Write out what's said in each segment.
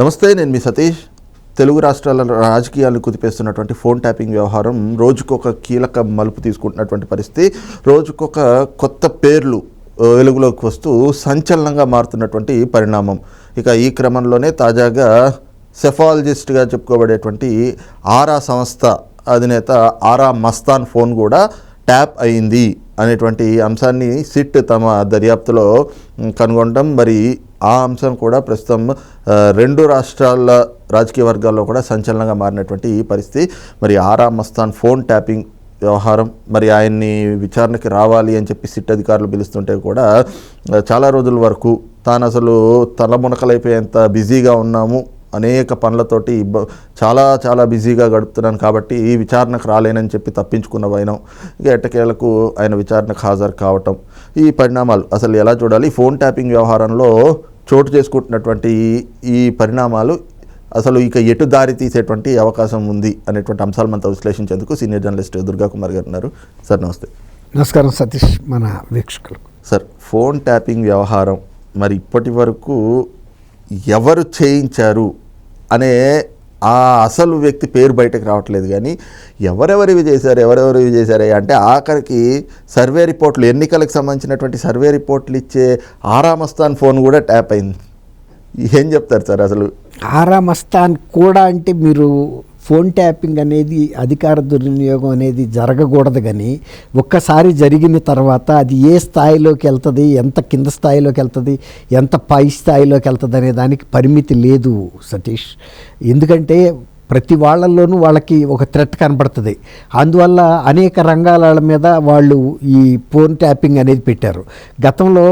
నమస్తే నేను మీ సతీష్. తెలుగు రాష్ట్రాల రాజకీయాలను కుదిపేస్తున్నటువంటి ఫోన్ ట్యాపింగ్ వ్యవహారం రోజుకొక కీలక మలుపు తీసుకుంటున్నటువంటి పరిస్థితి. రోజుకొక కొత్త పేర్లు వెలుగులోకి వస్తూ సంచలనంగా మారుతున్నటువంటి పరిణామం. ఇక ఈ క్రమంలోనే తాజాగా సెఫాలజిస్ట్గా చెప్పుకోబడేటువంటి ఆరా సంస్థ అధినేత ఆరా మస్తాన్ ఫోన్ కూడా ట్యాప్ అయింది అనేటువంటి అంశాన్ని సిట్ తమ దర్యాప్తులో కనుగొనడం మరి ఆ అంశం కూడా ప్రస్తుతం రెండు రాష్ట్రాల రాజకీయ వర్గాల్లో కూడా సంచలనంగా మారినటువంటి ఈ పరిస్థితి. మరి ఆరా మస్తాన్ ఫోన్ ట్యాపింగ్ వ్యవహారం మరి ఆయన్ని విచారణకి రావాలి అని చెప్పి సిట్ అధికారులు పిలుస్తుంటే కూడా చాలా రోజుల వరకు తాను అసలు తలమునకలైపోయేంత బిజీగా ఉన్నాము. అనేక పనులతోటి ఇబ్బ- చాలా చాలా బిజీగా గడుపుతున్నాను కాబట్టి ఈ విచారణకు రాలేనని చెప్పి తప్పించుకున్న వైనం. ఇక ఎట్టకేలకు ఆయన విచారణకు హాజరు కావటం. ఈ పరిణామాలు అసలు ఎలా చూడాలి? ఫోన్ ట్యాపింగ్ వ్యవహారంలో చోటు చేసుకుంటున్నటువంటి ఈ- పరిణామాలు అసలు ఇక ఎటు దారి తీసేటువంటి అవకాశం ఉంది అనేటువంటి అంశాలు మనతో విశ్లేషించేందుకు సీనియర్ జర్నలిస్ట్ దుర్గా కుమార్ గారు ఉన్నారు. సార్ నమస్తే. నమస్కారం సతీష్ మన వీక్షకులకు సార్ ఫోన్ ట్యాపింగ్ వ్యవహారం మరి ఇప్పటి వరకు ఎవరు చేయించారు అనే ఆ అసలు వ్యక్తి పేరు బయటకు రావట్లేదు కానీ ఎవరెవరివి చేశారు ఎవరెవరివి చేశారు అంటే ఆఖరికి సర్వే రిపోర్ట్లు ఎన్నికలకు సంబంధించినటువంటి సర్వే రిపోర్ట్లు ఇచ్చే ఆరామస్థాన్ ఫోన్ కూడా ట్యాప్ అయింది. ఏం చెప్తారు సార్ అసలు? ఆరామస్థాన్ కూడా అంటే మీరు ఫోన్ ట్యాపింగ్ అనేది అధికార దుర్వినియోగం అనేది జరగకూడదు కానీ ఒక్కసారి జరిగిన తర్వాత అది ఏ స్థాయిలోకి వెళ్తుంది ఎంత కింద స్థాయిలోకి వెళ్తుంది ఎంత పై స్థాయిలోకి వెళ్తుంది అనే దానికి పరిమితి లేదు సతీష్. ఎందుకంటే ప్రతి వాళ్ళల్లోనూ వాళ్ళకి ఒక థ్రెట్ కనబడుతుంది. అందువల్ల అనేక రంగాల మీద వాళ్ళు ఈ ఫోన్ ట్యాపింగ్ అనేది పెట్టారు. గతంలో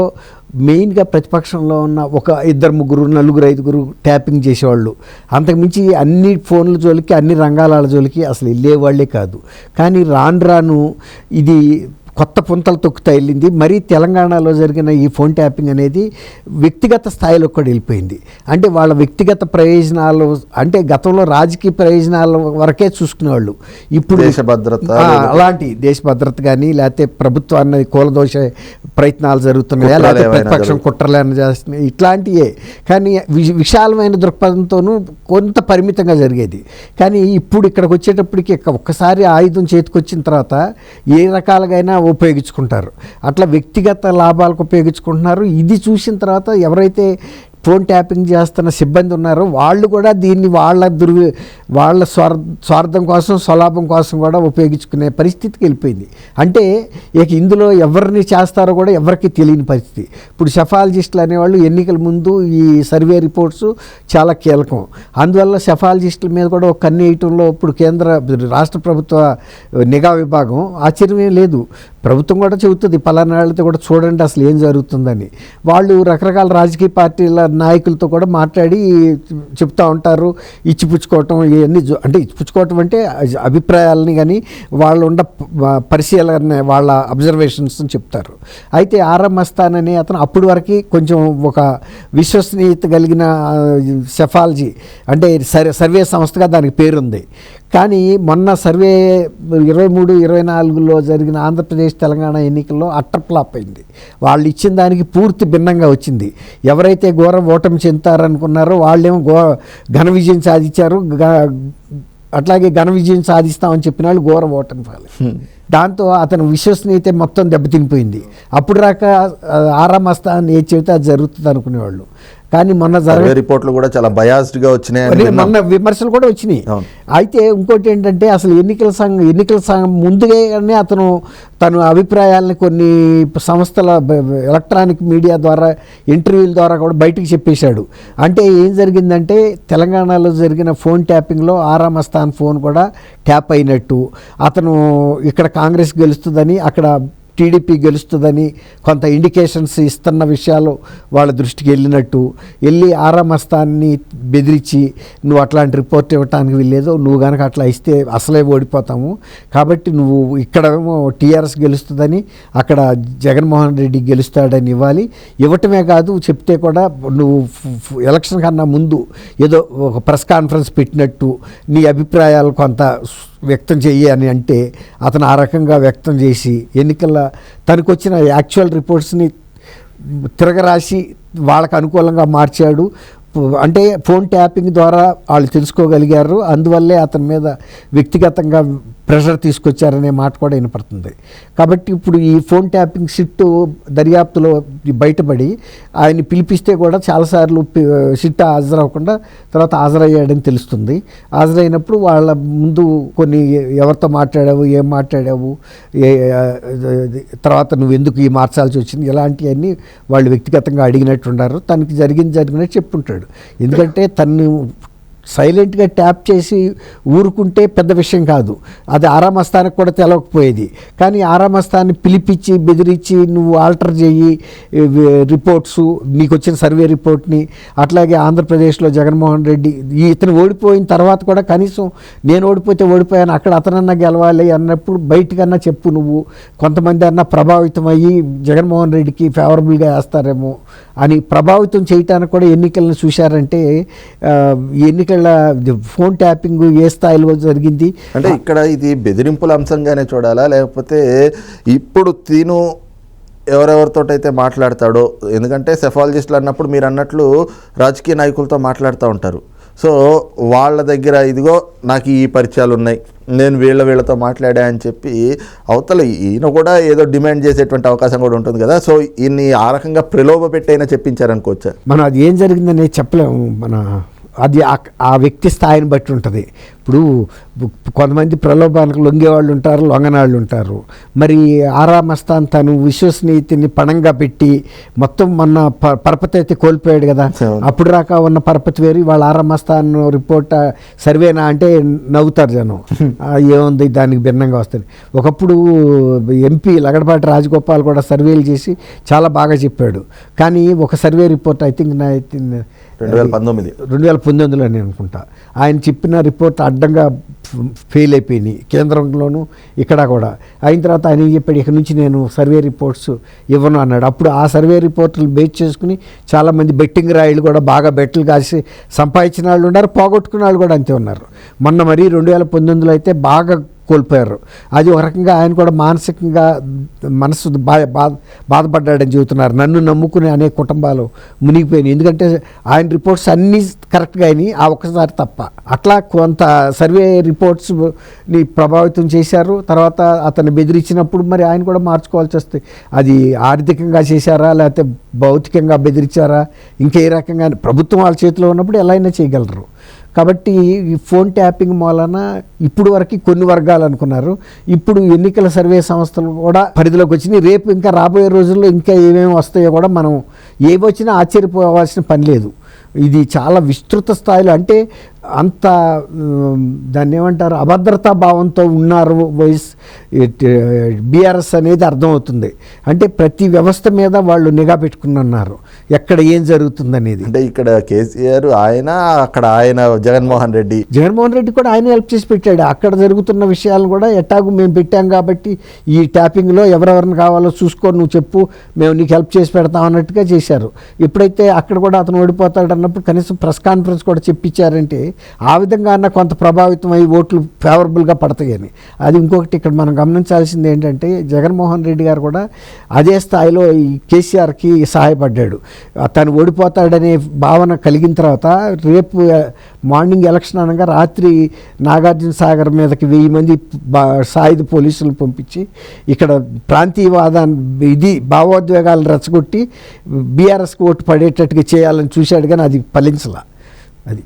మెయిన్గా ప్రతిపక్షంలో ఉన్న ఒక ఇద్దరు ముగ్గురు నలుగురు ఐదుగురు ట్యాపింగ్ చేసేవాళ్ళు. అంతకుమించి అన్ని ఫోన్ల జోలికి అన్ని రంగాల జోలికి అసలు వెళ్ళేవాళ్ళే కాదు. కానీ రాను రాను ఇది కొత్త పుంతలు తొక్కుతా వెళ్ళింది. మరీ తెలంగాణలో జరిగిన ఈ ఫోన్ ట్యాపింగ్ అనేది వ్యక్తిగత స్థాయిలో కూడా వెళ్ళిపోయింది. అంటే వాళ్ళ వ్యక్తిగత ప్రయోజనాలు అంటే గతంలో రాజకీయ ప్రయోజనాల వరకే చూసుకునేవాళ్ళు. ఇప్పుడు దేశ భద్రత అలాంటి దేశ భద్రత కానీ లేకపోతే ప్రభుత్వాన్ని కూలదోష ప్రయత్నాలు జరుగుతున్నాయా లేకపోతే ప్రతిపక్షం జరుగు- కుట్రలు ఏమైనా చేస్తున్నాయి? ఇట్లాంటివే కానీ వి- విశాలమైన దృక్పథంతోనూ కొంత పరిమితంగా జరిగేది. కానీ ఇప్పుడు ఇక్కడికి వచ్చేటప్పటికి ఒక్కసారి ఆయుధం చేతికొచ్చిన తర్వాత ఏ రకాలుగైనా ఉపయోగించుకుంటారు. అట్లా వ్యక్తిగత లాభాలకు ఉపయోగించుకుంటున్నారు. ఇది చూసిన తర్వాత ఎవరైతే ఫోన్ ట్యాపింగ్ చేస్తున్న సిబ్బంది ఉన్నారు. వాళ్ళు కూడా దీన్ని వాళ్ళ దుర్వి వాళ్ళ స్వార్ స్వార్థం కోసం స్వలాభం కోసం కూడా ఉపయోగించుకునే పరిస్థితికి వెళ్ళిపోయింది. అంటే ఇక ఇందులో ఎవరిని చేస్తారో కూడా ఎవరికి తెలియని పరిస్థితి. ఇప్పుడు సెఫాలజిస్టులు అనేవాళ్ళు ఎన్నికల ముందు ఈ సర్వే రిపోర్ట్స్ చాలా కీలకం. అందువల్ల సెఫాలజిస్టుల మీద కూడా ఒక కన్ను వేయటంలో ఇప్పుడు కేంద్ర రాష్ట్ర ప్రభుత్వ నిఘా విభాగం ఆశ్చర్యమేం లేదు. ప్రభుత్వం కూడా చెబుతుంది పలానా వాళ్ళతో కూడా చూడండి అసలు ఏం జరుగుతుందని. వాళ్ళు రకరకాల రాజకీయ పార్టీల నాయకులతో కూడా మాట్లాడి చెప్తూ ఉంటారు ఇచ్చిపుచ్చుకోవటం ఇవన్నీ జో- అంటే ఇచ్చిపుచ్చుకోవటం అంటే అభిప్రాయాలని కానీ వాళ్ళు ఉన్న పరిశీలన వాళ్ళ అబ్జర్వేషన్స్ చెప్తారు. అయితే ఆర్ఎం అనే అతను అప్పటి వరకు కొంచెం ఒక విశ్వసనీయత కలిగిన సెఫాలజీ అంటే సర్వే సంస్థగా దానికి పేరుంది. కానీ మొన్న సర్వే ఇరవై మూడు ఇరవై నాలుగులో జరిగిన ఆంధ్రప్రదేశ్ తెలంగాణ ఎన్నికల్లో అట్టర్ఫ్లాప్ అయింది. వాళ్ళు ఇచ్చిన దానికి పూర్తి భిన్నంగా వచ్చింది. ఎవరైతే ఘోర ఓటమి చెందుతారనుకున్నారో వాళ్ళేమో ఘో ఘన విజయం సాధించారు. గ- అట్లాగే ఘన విజయం సాధిస్తామని చెప్పిన వాళ్ళు ఘోర ఓటమి పాలు దాంతో అతను విశ్వసనీయత మొత్తం దెబ్బతినిపోయింది. అప్పుడు రాక ఆ, ఆరాం మస్తాన్ ఏది చెబితే అది జరుగుతుంది అనుకునేవాళ్ళు. కానీ మొన్న జరగ రిపోర్ట్లు కూడా చాలా బయాస్డ్గా వచ్చినాయి. మొన్న విమర్శలు కూడా వచ్చినాయి. అయితే ఇంకోటి ఏంటంటే అసలు ఎన్నికల సంఘం ఎన్నికల సంఘం ముందుగానే అతను తన అభిప్రాయాలని కొన్ని సంస్థల ఎలక్ట్రానిక్ మీడియా ద్వారా ఇంటర్వ్యూల ద్వారా కూడా బయటికి చెప్పేశాడు అంటే ఏం జరిగిందంటే తెలంగాణలో జరిగిన ఫోన్ ట్యాపింగ్లో ఆరామస్థాన్ ఫోన్ కూడా ట్యాప్ అయినట్టు అతను ఇక్కడ కాంగ్రెస్ గెలుస్తుందని అక్కడ టీడీపీ గెలుస్తుందని కొంత ఇండికేషన్స్ ఇస్తున్న విషయాలు వాళ్ళ దృష్టికి వెళ్ళినట్టు. వెళ్ళి ఆరామస్తాన్ని బెదిరించి నువ్వు అట్లాంటి రిపోర్ట్ ఇవ్వటానికి వెళ్ళలేదు నువ్వు కనుక అట్లా ఇస్తే అసలే ఓడిపోతాము. కాబట్టి నువ్వు ఇక్కడేమో టీఆర్ఎస్ గెలుస్తుందని అక్కడ జగన్మోహన్ రెడ్డి గెలుస్తాడని ఇవ్వాలి. ఇవ్వటమే కాదు చెప్తే కూడా నువ్వు ఎలక్షన్ కన్నా ముందు ఏదో ఒక ప్రెస్ కాన్ఫరెన్స్ పెట్టినట్టు నీ అభిప్రాయాలు కొంత వ్యక్తం చెయ్యి అని అంటే అతను ఆ రకంగా వ్యక్తం చేసి ఎన్నికల తనకు వచ్చిన యాక్చువల్ రిపోర్ట్స్ని తిరగరాసి వాళ్ళకు అనుకూలంగా మార్చాడు. అంటే ఫోన్ ట్యాపింగ్ ద్వారా వాళ్ళు తెలుసుకోగలిగారు. అందువల్లే అతని మీద వ్యక్తిగతంగా ప్రెషర్ తీసుకొచ్చారనే మాట కూడా వినపడుతుంది. కాబట్టి ఇప్పుడు ఈ ఫోన్ ట్యాపింగ్ సిట్టు దర్యాప్తులో బయటపడి ఆయన్ని పిలిపిస్తే కూడా చాలాసార్లు సిట్ హాజరవ్వకుండా తర్వాత హాజరయ్యాడని తెలుస్తుంది. హాజరైనప్పుడు వాళ్ళ ముందు కొన్ని ఎవరితో మాట్లాడావు ఏం మాట్లాడావు ఏ తర్వాత నువ్వు ఎందుకు ఈ మార్చాల్సి వచ్చింది ఇలాంటివన్నీ వాళ్ళు వ్యక్తిగతంగా అడిగినట్టున్నారు తనకి జరిగింది జరిగినట్టు చెప్పుంటాడు. ఎందుకంటే తను సైలెంట్గా ట్యాప్ చేసి ఊరుకుంటే పెద్ద విషయం కాదు. అది ఆరామస్థానికి కూడా తెలవకపోయేది. కానీ ఆరామస్థాన్ని పిలిపించి బెదిరించి నువ్వు ఆల్టర్ చేయి రిపోర్ట్స్ నీకు వచ్చిన సర్వే రిపోర్ట్ని. అట్లాగే ఆంధ్రప్రదేశ్లో జగన్మోహన్ రెడ్డి ఈ ఇతను ఓడిపోయిన తర్వాత కూడా కనీసం నేను ఓడిపోతే ఓడిపోయాను అక్కడ అతనన్నా గెలవాలి అన్నప్పుడు బయటకన్నా చెప్పు నువ్వు. కొంతమంది అన్నా ప్రభావితం అయ్యి జగన్మోహన్ రెడ్డికి ఫేవరబుల్గా వేస్తారేమో అని ప్రభావితం చేయటానికి కూడా ఎన్నికలను చూశారంటే ఎన్నికల ఫోన్ ట్యాపింగ్ ఏ స్థాయిలో జరిగింది? అంటే ఇక్కడ ఇది బెదిరింపుల అంశంగానే చూడాలా? లేకపోతే ఇప్పుడు తిను ఎవరెవరితోటైతే మాట్లాడతాడో ఎందుకంటే సెఫాలజిస్టులు అన్నప్పుడు మీరు అన్నట్లు రాజకీయ నాయకులతో మాట్లాడుతూ ఉంటారు. సో వాళ్ళ దగ్గర ఇదిగో నాకు ఈ పరిచయాలు ఉన్నాయి. నేను వీళ్ళ వీళ్ళతో మాట్లాడా అని చెప్పి అవతల ఈయన కూడా ఏదో డిమాండ్ చేసేటువంటి అవకాశం కూడా ఉంటుంది కదా. సో ఈయన్ని ఆ రకంగా ప్రలోభ పెట్టి అయినా చెప్పించారనుకోవచ్చా? మనం అది ఏం జరిగిందనేది చెప్పలేము మన అది ఆ- వ్యక్తి స్థాయిని బట్టి ఉంటుంది. ఇప్పుడు కొంతమంది ప్రలోభానికి లొంగేవాళ్ళు ఉంటారు లొంగనాళ్ళు ఉంటారు. మరి ఆరామస్థాన్ తను విశ్వసనీయతని పణంగా పెట్టి మొత్తం మొన్న పరపతి అయితే కోల్పోయాడు కదా. అప్పుడు రాక ఉన్న పరపతి వేరు వాళ్ళ ఆరామస్థాన్ రిపోర్ట్ సర్వేనా అంటే నవ్వుతారు జనం. ఏముంది దానికి భిన్నంగా వస్తుంది. ఒకప్పుడు ఎంపీ లగడపాటి రాజగోపాల్ కూడా సర్వేలు చేసి చాలా బాగా చెప్పాడు. కానీ ఒక సర్వే రిపోర్ట్ ఐ థింక్ రెండు వేల పంతొమ్మిది. రెండు వేల పంతొమ్మిదిలో నేను అనుకుంటా. ఆయన చెప్పిన రిపోర్ట్ అడ్డంగా ఫెయిల్ అయిపోయినాయి కేంద్రంలోనూ ఇక్కడ కూడా. అయిన తర్వాత ఆయన ఏం చెప్పాడు? ఇక్కడ నుంచి నేను సర్వే రిపోర్ట్స్ ఇవ్వను అన్నాడు. అప్పుడు ఆ సర్వే రిపోర్ట్లు బేస్ చేసుకుని చాలామంది బెట్టింగ్ రాయిలు కూడా బాగా బెట్లు కాసి సంపాదించిన వాళ్ళు ఉన్నారు పోగొట్టుకున్న వాళ్ళు కూడా అంతే ఉన్నారు. మొన్న మరి రెండు వేల పంతొమ్మిదిలో అయితే బాగా కోల్పోయారు. అది ఒక రకంగా ఆయన కూడా మానసికంగా మనసు బా బాధ బాధపడ్డాడని చెబుతున్నారు. నన్ను నమ్ముకునే అనేక కుటుంబాలు మునిగిపోయినాయి. ఎందుకంటే ఆయన రిపోర్ట్స్ అన్నీ కరెక్ట్గా అయినాయి. ఆ ఒక్కసారి తప్ప. అట్లా కొంత సర్వే రిపోర్ట్స్ని ప్రభావితం చేశారు. తర్వాత అతన్ని బెదిరించినప్పుడు మరి ఆయన కూడా మార్చుకోవాల్సి వస్తుంది అది ఆర్థికంగా చేశారా? లేకపోతే భౌతికంగా బెదిరించారా? ఇంకే రకంగా ప్రభుత్వం వాళ్ళ చేతిలో ఉన్నప్పుడు ఎలా అయినా చేయగలరు. కాబట్టి ఈ ఫోన్ ట్యాపింగ్ మూలన ఇప్పుడు వరకు కొన్ని వర్గాలు అనుకున్నారు. ఇప్పుడు ఎన్నికల సర్వే సంస్థలు కూడా పరిధిలోకి వచ్చినాయి. రేపు ఇంకా రాబోయే రోజుల్లో ఇంకా ఏమేమి వస్తాయో కూడా మనం ఏవి వచ్చినా ఆశ్చర్యపోవాల్సిన పని లేదు. ఇది చాలా విస్తృత స్థాయిలో అంటే అంత దాన్ని ఏమంటారు? అభద్రతా భావంతో ఉన్నారు వైస్ బీఆర్ఎస్ అనేది అర్థమవుతుంది. అంటే ప్రతి వ్యవస్థ మీద వాళ్ళు నిఘా పెట్టుకున్నారు ఎక్కడ ఏం జరుగుతుందనేది. అంటే ఇక్కడ కేసీఆర్ ఆయన అక్కడ ఆయన జగన్మోహన్ రెడ్డి. జగన్మోహన్ రెడ్డి కూడా ఆయన హెల్ప్ చేసి పెట్టాడు. అక్కడ జరుగుతున్న విషయాలను కూడా ఎట్టాగు మేము పెట్టాం కాబట్టి ఈ ట్యాపింగ్లో ఎవరెవరిని కావాలో చూసుకో నువ్వు చెప్పు మేము నీకు హెల్ప్ చేసి పెడతాం అన్నట్టుగా చేశారు. ఎప్పుడైతే అక్కడ కూడా అతను ఓడిపోతాడు అన్నప్పుడు కనీసం ప్రెస్ కాన్ఫరెన్స్ కూడా చెప్పించారంటే ఆ విధంగా అన్న కొంత ప్రభావితం అయ్యి ఓట్లు ఫేవరబుల్గా పడతాయని. అది ఇంకొకటి ఇక్కడ మనం గమనించాల్సింది ఏంటంటే జగన్మోహన్ రెడ్డి గారు కూడా అదే స్థాయిలో ఈ కేసీఆర్కి సహాయపడ్డాడు. తను ఓడిపోతాడనే భావన కలిగిన తర్వాత రేపు మార్నింగ్ ఎలక్షన్ అనగా రాత్రి నాగార్జున సాగర్ మీదకి వెయ్యి మంది బా సాయుధ పోలీసులు పంపించి ఇక్కడ ప్రాంతీయవాదాన్ని ఇది భావోద్వేగాలు రెచ్చగొట్టి బీఆర్ఎస్కి ఓటు పడేటట్టుగా చేయాలని చూశాడు కానీ అది ఫలించలా. అది